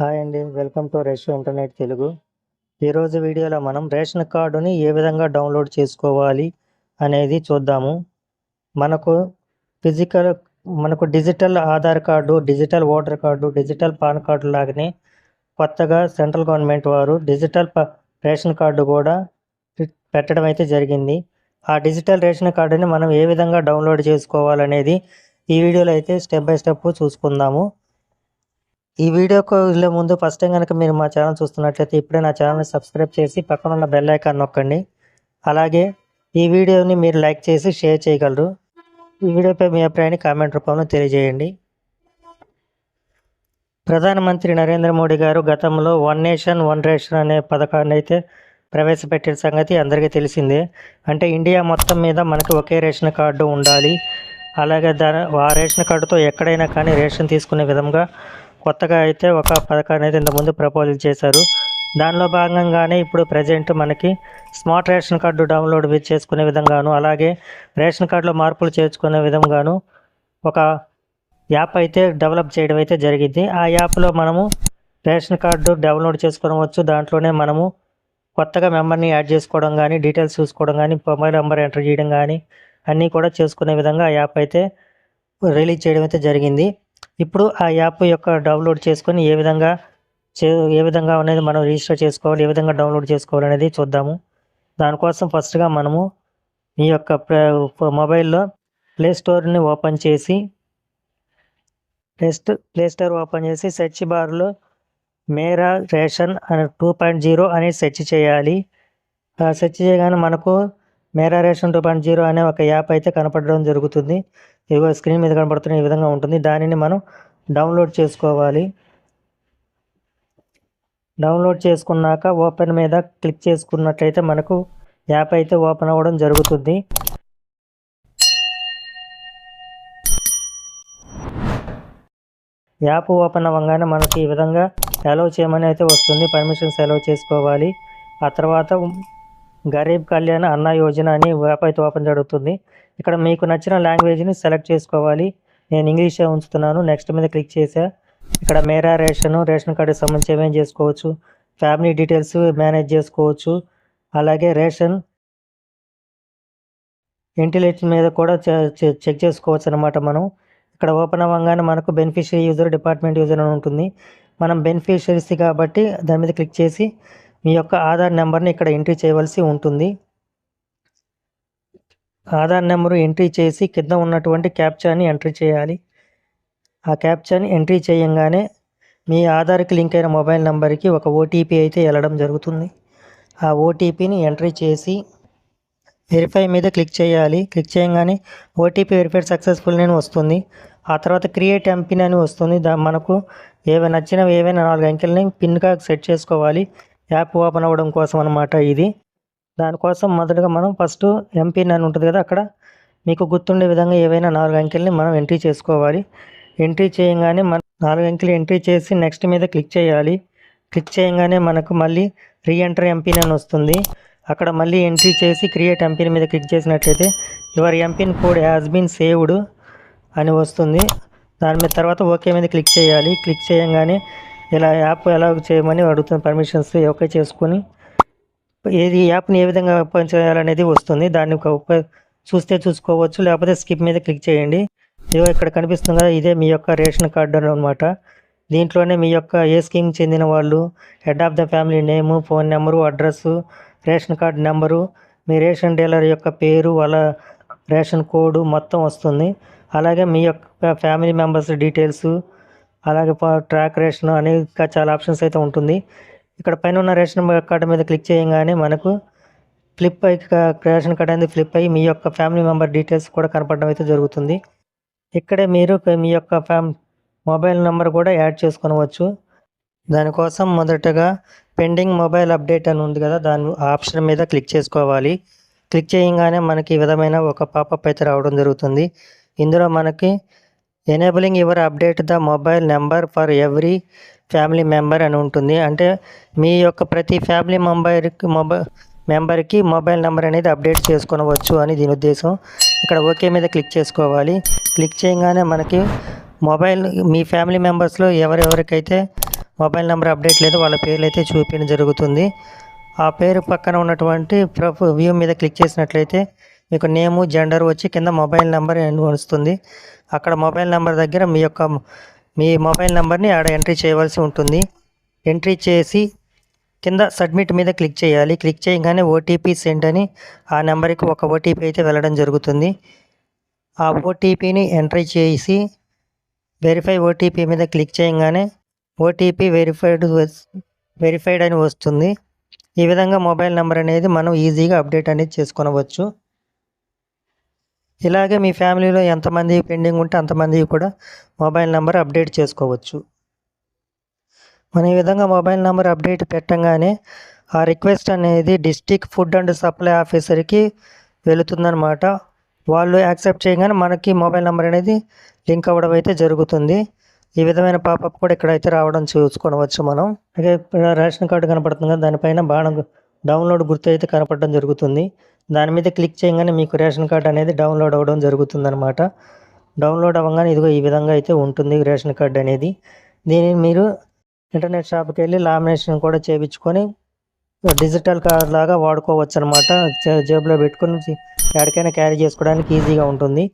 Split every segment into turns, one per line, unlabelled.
Hi అండి. Welcome to రెష్ internet Telugu. ఈరోజు వీడియోలో మనం రేషన్ కార్డుని ఏ విధంగా డౌన్లోడ్ చేసుకోవాలి అనేది చూద్దాము. మనకు ఫిజికల్ మనకు digital Aadhaar card digital voter card digital pan card లాగానే కొత్తగా సెంట్రల్ గవర్నమెంట్ వారు డిజిటల్ ప- రేషన్ కార్డు కూడా పెట్టడం అయితే జరిగింది. ఆ డిజిటల్ రేషన్ కార్డుని మనం ఏ విధంగా డౌన్లోడ్ చేసుకోవాలనేది ఈ వీడియోలో అయితే స్టెప్ బై స్టెప్ చూసుకుందాము. ఈ వీడియోకు వెళ్ళే ముందు ఫస్ట్ టైం కనుక మీరు మా ఛానల్ చూస్తున్నట్లయితే ఇప్పుడే నా ఛానల్ని సబ్స్క్రైబ్ చేసి పక్కన ఉన్న బెల్ ఐకాన్ నొక్కండి. అలాగే ఈ వీడియోని మీరు లైక్ చేసి షేర్ చేయగలరు. ఈ వీడియోపై మీ అభిప్రాయాన్ని కామెంట్ రూపంలో తెలియజేయండి. ప్రధానమంత్రి నరేంద్ర మోడీ గారు గతంలో వన్ నేషన్ వన్ రేషన్ అనే పథకాన్ని అయితే ప్రవేశపెట్టిన సంగతి అందరికీ తెలిసిందే. అంటే ఇండియా మొత్తం మీద మనకి ఒకే రేషన్ కార్డు ఉండాలి. అలాగే దాని ఆ రేషన్ కార్డుతో ఎక్కడైనా కానీ రేషన్ తీసుకునే విధంగా కొత్తగా అయితే ఒక పథకాన్ని అయితే ఇంతకుముందు ప్రపోజల్ చేశారు. దానిలో భాగంగానే ఇప్పుడు ప్రజెంట్ మనకి స్మార్ట్ రేషన్ కార్డు డౌన్లోడ్ చేసుకునే విధంగాను అలాగే రేషన్ కార్డులో మార్పులు చేర్చుకునే విధంగాను ఒక యాప్ అయితే డెవలప్ చేయడం అయితే జరిగింది. ఆ యాప్లో మనము రేషన్ కార్డు డౌన్లోడ్ చేసుకోవచ్చు. దాంట్లోనే మనము కొత్తగా మెంబర్ని యాడ్ చేసుకోవడం కానీ డీటెయిల్స్ చూసుకోవడం కానీ మొబైల్ నెంబర్ ఎంటర్ చేయడం కానీ అన్నీ కూడా చేసుకునే విధంగా ఆ యాప్ అయితే రిలీజ్ చేయడం అయితే జరిగింది. ఇప్పుడు ఆ యాప్ యొక్క డౌన్లోడ్ చేసుకొని ఏ విధంగా చే ఏ విధంగా అనేది మనం రిజిస్టర్ చేసుకోవాలి ఏ విధంగా డౌన్లోడ్ చేసుకోవాలి అనేది చూద్దాము. దానికోసం ఫస్ట్గా మనము ఈ యొక్క ప్ర- మొబైల్లో ప్లే స్టోర్ని ఓపెన్ చేసి ప్లేస్ట్ ప్లే స్టోర్ ఓపెన్ చేసి సెర్చ్ బార్లో మేరా రేషన్ అని టూ పాయింట్ జీరో అని సెర్చ్ చేయాలి. ఆ సెర్చ్ చేయగానే మనకు మేరా రేషన్ టూ పాయింట్ జీరో అనే ఒక యాప్ అయితే కనపడడం జరుగుతుంది. ఇదిగో స్క్రీన్ మీద కనపడుతున్న ఈ విధంగా ఉంటుంది. దానిని మనం డౌన్లోడ్ చేసుకోవాలి. డౌన్లోడ్ చేసుకున్నాక ఓపెన్ మీద క్లిక్ చేసుకున్నట్లయితే మనకు యాప్ అయితే ఓపెన్ అవ్వడం జరుగుతుంది. యాప్ ఓపెన్ అవ్వగానే మనకి ఈ విధంగా అలౌ చేయమని అయితే వస్తుంది. పర్మిషన్స్ అలౌ చేసుకోవాలి. ఆ తర్వాత గరీబ్ కళ్యాణ్ అన్న యోజన అని యాప్ ఓపెన్ జరుగుతుంది. ఇక్కడ మీకు నచ్చిన లాంగ్వేజ్ని సెలెక్ట్ చేసుకోవాలి. నేను ఇంగ్లీషే ఉంచుతున్నాను. నెక్స్ట్ మీద క్లిక్ చేసా. ఇక్కడ మేరా రేషన్ రేషన్ కార్డుకి సంబంధించి ఏమేమి చేసుకోవచ్చు? ఫ్యామిలీ డీటెయిల్స్ మేనేజ్ చేసుకోవచ్చు. అలాగే రేషన్ ఇంటెలిజెన్స్ మీద కూడా చెక్ చేసుకోవచ్చు అనమాట మనం. ఇక్కడ ఓపెన్ అవ్వగానే మనకు బెనిఫిషియరీ యూజర్ డిపార్ట్మెంట్ యూజర్ అని ఉంటుంది. మనం బెనిఫిషరీస్ కాబట్టి దాని మీద క్లిక్ చేసి మీ యొక్క ఆధార్ నెంబర్ని ఇక్కడ ఎంట్రీ చేయవలసి ఉంటుంది. ఆధార్ నెంబరు ఎంట్రీ చేసి కింద ఉన్నటువంటి క్యాప్చాని ఎంట్రీ చేయాలి. ఆ క్యాప్చాని ఎంట్రీ చేయంగానే మీ ఆధార్కి లింక్ అయిన మొబైల్ నెంబర్కి ఒక ఓటీపీ అయితే వెళ్ళడం జరుగుతుంది. ఆ ఓటీపీని ఎంట్రీ చేసి వెరిఫై మీద క్లిక్ చేయాలి. క్లిక్ చేయగానే ఓటీపీ వెరిఫైడ్ సక్సెస్ఫుల్ అని వస్తుంది. ఆ తర్వాత క్రియేట్ ఎంపిన్ అని వస్తుంది. దా మనకు ఏవైనా నచ్చినవి ఏవైనా నాలుగు అంకెలని పిన్గా సెట్ చేసుకోవాలి. యాప్ ఓపెన్ అవ్వడం కోసం అనమాట ఇది. దానికోసం మొదటగా మనం ఫస్ట్ ఎంపిన్ అని ఉంటుంది కదా అక్కడ మీకు గుర్తుండే విధంగా ఏవైనా నాలుగు అంకెల్ని మనం ఎంట్రీ చేసుకోవాలి. ఎంట్రీ చేయగానే మన నాలుగు అంకెలు ఎంట్రీ చేసి నెక్స్ట్ మీద క్లిక్ చేయాలి. క్లిక్ చేయగానే మనకు మళ్ళీ రీఎంటర్ ఎంపిన్ అని వస్తుంది. అక్కడ మళ్ళీ ఎంట్రీ చేసి క్రియేట్ ఎంపిన్ మీద క్లిక్ చేసినట్లయితే your MPIN code has been saved అని వస్తుంది. దాని మీద తర్వాత ఓకే మీద క్లిక్ చేయాలి. క్లిక్ చేయగానే ఇలా యాప్ ఎలా చేయమని అడుగుతున్న పర్మిషన్స్ ఓకే చేసుకొని ఏది యాప్ని ఏ విధంగా ఓపెన్ చేయాలనేది వస్తుంది. దాన్ని ఒక చూస్తే చూసుకోవచ్చు. లేకపోతే స్కిప్ మీద క్లిక్ చేయండి. ఇదిగో ఇక్కడ కనిపిస్తుంది? కదా ఇదే మీ యొక్క రేషన్ కార్డు అనమాట దీంట్లోనే మీ యొక్క ఏ స్కీమ్ చెందిన వాళ్ళు head of the family name phone number address ration card number me ration dealer యొక్క పేరు వాళ్ళ రేషన్ కోడ్ మొత్తం వస్తుంది. అలాగే మీ యొక్క ఫ్యామిలీ మెంబర్స్ డీటెయిల్స్ అలాగే ట్రాక్ రేషన్ అని ఇంకా చాలా ఆప్షన్స్ అయితే ఉంటుంది. ఇక్కడ పైన ఉన్న రేషన్ కార్డు మీద క్లిక్ చేయగానే మనకు ఫ్లిప్ అయ్యి రేషన్ కార్డు అనేది ఫ్లిప్ అయ్యి మీ యొక్క ఫ్యామిలీ మెంబర్ డీటెయిల్స్ కూడా కనపడడం అయితే జరుగుతుంది. ఇక్కడే మీరు మీ యొక్క ఫ్యామ్ మొబైల్ నెంబర్ కూడా యాడ్ చేసుకోవచ్చు. దానికోసం మొదటగా పెండింగ్ మొబైల్ అప్డేట్ అని ఉంది కదా దాని ఆప్షన్ మీద క్లిక్ చేసుకోవాలి. క్లిక్ చేయగానే మనకి ఈ విధమైన ఒక పాపప్ అయితే రావడం జరుగుతుంది. ఇందులో మనకి enabling your update the mobile number for every family member అని ఉంటుంది. అంటే మీ యొక్క ప్రతి ఫ్యామిలీ మెంబర్కి మొబైల్ మెంబర్కి మొబైల్ నెంబర్ అనేది అప్డేట్ చేసుకోవచ్చు అని దీని ఉద్దేశం. ఇక్కడ ఓకే మీద క్లిక్ చేసుకోవాలి. క్లిక్ చేయగానే మనకి మొబైల్ మీ ఫ్యామిలీ మెంబర్స్లో ఎవరెవరికైతే మొబైల్ నెంబర్ అప్డేట్ లేదో వాళ్ళ పేర్లు అయితే చూపించడం జరుగుతుంది. ఆ పేరు పక్కన ఉన్నటువంటి ప్రొఫ్ వ్యూ మీద క్లిక్ చేసినట్లయితే మీకు నేము జెండర్ వచ్చి కింద మొబైల్ నెంబర్ వస్తుంది. అక్కడ మొబైల్ నెంబర్ దగ్గర మీ యొక్క మీ మొబైల్ నెంబర్ని ఆడ ఎంట్రీ చేయవలసి ఉంటుంది. ఎంట్రీ చేసి కింద సబ్మిట్ మీద క్లిక్ చేయాలి. క్లిక్ చేయగానే ఓటీపీ సెండ్ అని ఆ నెంబర్కి ఒక ఓటీపీ అయితే వెళ్ళడం జరుగుతుంది. ఆ ఓటీపీని ఎంట్రీ చేసి వెరిఫై ఓటీపీ మీద క్లిక్ చేయగానే ఓటీపీ వెరిఫైడ్ వెరిఫైడ్ అని వస్తుంది. ఈ విధంగా మొబైల్ నెంబర్ అనేది మనం ఈజీగా అప్డేట్ అనేది చేసుకోవచ్చు ఇలాగే మీ ఫ్యామిలీలో ఎంతమంది పెండింగ్ ఉంటే అంతమంది కూడా మొబైల్ నెంబర్ అప్డేట్ చేసుకోవచ్చు. మన ఈ విధంగా మొబైల్ నెంబర్ అప్డేట్ పెట్టంగానే ఆ రిక్వెస్ట్ అనేది డిస్టిక్ ఫుడ్ అండ్ సప్లై ఆఫీసర్కి వెళుతుందనమాట వాళ్ళు యాక్సెప్ట్ చేయగానే మనకి మొబైల్ నెంబర్ అనేది లింక్ అవ్వడం అయితే జరుగుతుంది. ఈ విధమైన పాపప్ కూడా ఇక్కడైతే రావడం చూసుకోవచ్చు మనం. అలాగే ఇక్కడ రేషన్ కార్డు కనపడుతుంది కదా దానిపైన బాణం డౌన్లోడ్ గుర్తు అయితే కనపడడం జరుగుతుంది. దాని మీద క్లిక్ చేయగానే మీకు రేషన్ కార్డు అనేది డౌన్లోడ్ అవ్వడం జరుగుతుందనమాట డౌన్లోడ్ అవ్వగానే ఇదిగో ఈ విధంగా అయితే ఉంటుంది రేషన్ కార్డు అనేది. దీనిని మీరు ఇంటర్నెట్ షాప్కి వెళ్ళి లామినేషన్ కూడా చేయించుకొని డిజిటల్ కార్డ్ లాగా వాడుకోవచ్చు అనమాట జేబులో పెట్టుకొని ఎక్కడికైనా క్యారీ చేసుకోవడానికి ఈజీగా ఉంటుంది.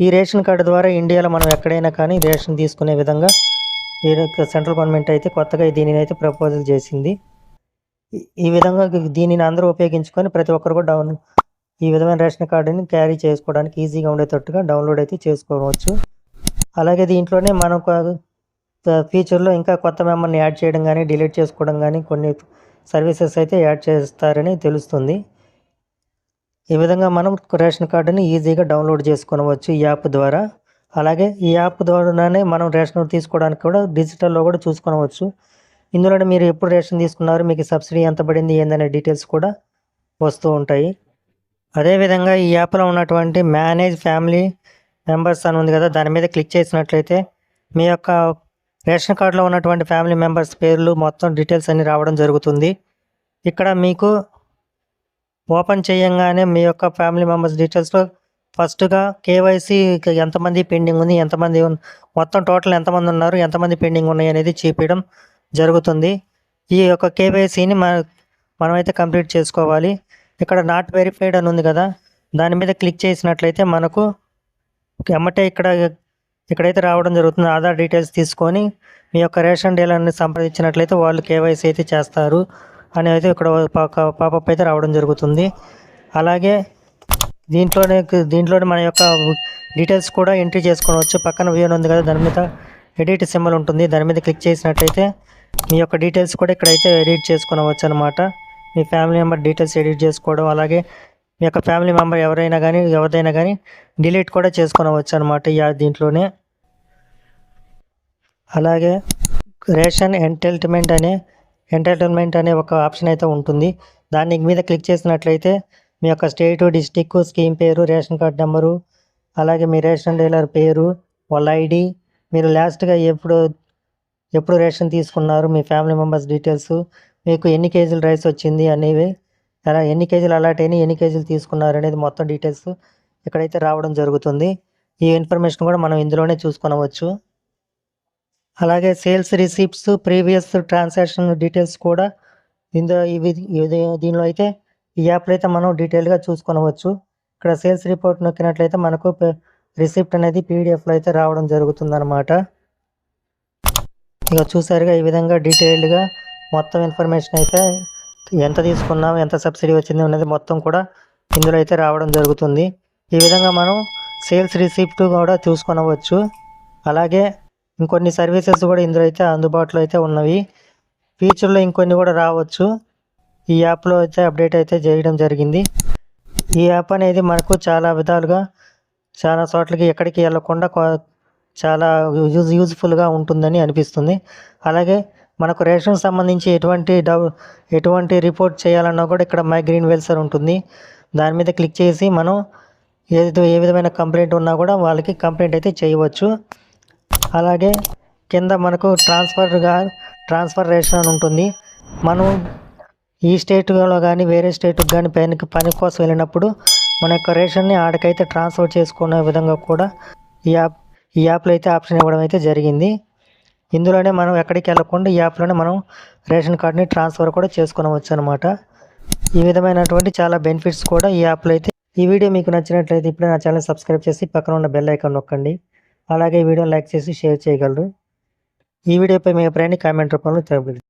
ఈ రేషన్ కార్డు ద్వారా ఇండియాలో మనం ఎక్కడైనా కానీ రేషన్ తీసుకునే విధంగా ఈ యొక్క సెంట్రల్ గవర్నమెంట్ అయితే కొత్తగా దీనిని అయితే ప్రపోజల్ చేసింది. ఈ విధంగా దీనిని అందరూ ఉపయోగించుకొని ప్రతి ఒక్కరు కూడా డౌన్ ఈ విధమైన రేషన్ కార్డుని క్యారీ చేసుకోవడానికి ఈజీగా ఉండేటట్టుగా డౌన్లోడ్ అయితే చేసుకోవచ్చు. అలాగే దీంట్లోనే మనం ఫ్యూచర్లో ఇంకా కొత్త మెంబర్ని యాడ్ చేయడం కానీ డిలీట్ చేసుకోవడం కానీ కొన్ని సర్వీసెస్ అయితే యాడ్ చేస్తారని తెలుస్తుంది. ఈ విధంగా మనం రేషన్ కార్డుని ఈజీగా డౌన్లోడ్ చేసుకోవచ్చు ఈ యాప్ ద్వారా. అలాగే ఈ యాప్ ద్వారానే మనం రేషన్ తీసుకోవడానికి కూడా డిజిటల్లో కూడా చూసుకోవచ్చు ఇందులోనే మీరు ఎప్పుడు రేషన్ తీసుకున్నారు మీకు సబ్సిడీ ఎంత పడింది ఏందనే డీటెయిల్స్ కూడా వస్తూ ఉంటాయి. అదేవిధంగా ఈ యాప్లో ఉన్నటువంటి మేనేజ్ ఫ్యామిలీ మెంబర్స్ అని ఉంది కదా దాని మీద క్లిక్ చేసినట్లయితే మీ యొక్క రేషన్ కార్డులో ఉన్నటువంటి ఫ్యామిలీ మెంబర్స్ పేర్లు మొత్తం డీటెయిల్స్ అన్ని రావడం జరుగుతుంది. ఇక్కడ మీకు ఓపెన్ చేయంగానే మీ యొక్క ఫ్యామిలీ మెంబర్స్ డీటెయిల్స్లో ఫస్ట్గా కేవైసీ ఎంతమంది పెండింగ్ ఉంది ఎంతమంది మొత్తం టోటల్ ఎంతమంది ఉన్నారు ఎంతమంది పెండింగ్ ఉన్నాయి అనేది చూపించడం జరుగుతుంది. ఈ యొక్క కేవైసీని మన మనమైతే కంప్లీట్ చేసుకోవాలి. ఇక్కడ నాట్ వెరిఫైడ్ అని ఉంది కదా దాని మీద క్లిక్ చేసినట్లయితే మనకు ఎమ్మటే ఇక్కడ ఇక్కడైతే రావడం జరుగుతుంది. ఆధార్ డీటెయిల్స్ తీసుకొని మీ యొక్క రేషన్ డీలర్ని సంప్రదించినట్లయితే వాళ్ళు కేవైసీ అయితే చేస్తారు అనేది అయితే ఇక్కడ పాపప్ అయితే రావడం జరుగుతుంది. అలాగే దీంట్లోనే దీంట్లోనే మన యొక్క డీటెయిల్స్ కూడా ఎంట్రీ చేసుకోవచ్చు పక్కన వ్యూ ఉంది కదా దాని మీద ఎడిట్ సింబల్ ఉంటుంది. దాని మీద క్లిక్ చేసినట్లయితే మీ యొక్క డీటెయిల్స్ కూడా ఇక్కడైతే ఎడిట్ చేసుకోవచ్చు అనమాట మీ ఫ్యామిలీ మెంబర్ డీటెయిల్స్ ఎడిట్ చేసుకోవడం అలాగే మీ యొక్క ఫ్యామిలీ మెంబర్ ఎవరైనా కానీ ఎవరిదైనా కానీ డిలీట్ కూడా చేసుకునవచ్చు అనమాట ఈ దీంట్లోనే. అలాగే రేషన్ ఎంటైల్మెంట్ అనే ఎంటైటిల్మెంట్ అనే ఒక ఆప్షన్ అయితే ఉంటుంది. దాన్ని మీద క్లిక్ చేసినట్లయితే మీ యొక్క స్టేటు డిస్టిక్ స్కీమ్ పేరు రేషన్ కార్డ్ నెంబరు అలాగే మీ రేషన్ డీలర్ పేరు వాళ్ళ ఐడి మీరు లాస్ట్గా ఎప్పుడు ఎప్పుడు రేషన్ తీసుకున్నారు మీ ఫ్యామిలీ మెంబర్స్ డీటెయిల్స్ మీకు ఎన్ని కేజీలు రైస్ వచ్చింది అనేవి అలా ఎన్ని కేజీలు అలాట్ అయినాయి ఎన్ని కేజీలు తీసుకున్నారు అనేది మొత్తం డీటెయిల్స్ ఇక్కడైతే రావడం జరుగుతుంది. ఈ ఇన్ఫర్మేషన్ కూడా మనం ఇందులోనే చూసుకునవచ్చు. అలాగే sales receipts previous transaction details కూడా ఇందులో ఇవి దీనిలో అయితే ఈ యాప్లో అయితే మనం డీటెయిల్గా చూసుకొనవచ్చు. ఇక్కడ సేల్స్ రిపోర్ట్ నొక్కినట్లయితే మనకు రిసిప్ట్ అనేది పీడిఎఫ్లో అయితే రావడం జరుగుతుందన్నమాట. ఇక చూసారుగా ఈ విధంగా డీటెయిల్డ్గా మొత్తం ఇన్ఫర్మేషన్ అయితే ఎంత తీసుకున్నాం ఎంత సబ్సిడీ వచ్చింది అనేది మొత్తం కూడా ఇందులో అయితే రావడం జరుగుతుంది. ఈ విధంగా మనం సేల్స్ రిసిప్ట్ కూడా చూసుకొనవచ్చు. అలాగే ఇంకొన్ని సర్వీసెస్ కూడా ఇందులో అయితే అందుబాటులో అయితే ఉన్నవి. ఫ్యూచర్లో ఇంకొన్ని కూడా రావచ్చు. ఈ యాప్లో అయితే అప్డేట్ అయితే చేయడం జరిగింది. ఈ యాప్ అనేది మనకు చాలా విధాలుగా చాలా చోట్లకి ఎక్కడికి వెళ్ళకుండా చాలా యూజ్ యూజ్ఫుల్గా ఉంటుందని అనిపిస్తుంది. అలాగే మనకు రేషన్ సంబంధించి ఎటువంటి డౌ ఎటువంటి రిపోర్ట్ చేయాలన్నా కూడా ఇక్కడ మై గ్రీన్ వెల్సర్ ఉంటుంది. దాని మీద క్లిక్ చేసి మనం ఏది ఏ విధమైన కంప్లైంట్ ఉన్నా కూడా వాళ్ళకి కంప్లైంట్ అయితే చేయవచ్చు. అలాగే కింద మనకు ట్రాన్స్ఫర్గా ట్రాన్స్ఫర్ రేషన్ అని ఉంటుంది. మనం ఈ స్టేట్లో కానీ వేరే స్టేట్కి కానీ పనికి పని కోసం వెళ్ళినప్పుడు మన యొక్క రేషన్ని ఆడకైతే ట్రాన్స్ఫర్ చేసుకునే విధంగా కూడా ఈ యాప్ ఈ యాప్లో అయితే ఆప్షన్ ఇవ్వడం అయితే జరిగింది. ఇందులోనే మనం ఎక్కడికి వెళ్ళకుండా ఈ యాప్లోనే మనం రేషన్ కార్డుని ట్రాన్స్ఫర్ కూడా చేసుకునవచ్చు అనమాట ఈ విధమైనటువంటి చాలా బెనిఫిట్స్ కూడా ఈ యాప్లో అయితే. ఈ వీడియో మీకు నచ్చినట్లయితే ఇప్పుడే నా ఛానల్ సబ్స్క్రైబ్ చేసి పక్కన ఉన్న బెల్ ఐకాన్ నొక్కండి. అలాగే ఈ వీడియో లైక్ చేసి షేర్ చేయగలరు. ఈ వీడియోపై మీ అభిప్రాయాన్ని కామెంట్ రూపంలో తెలపండి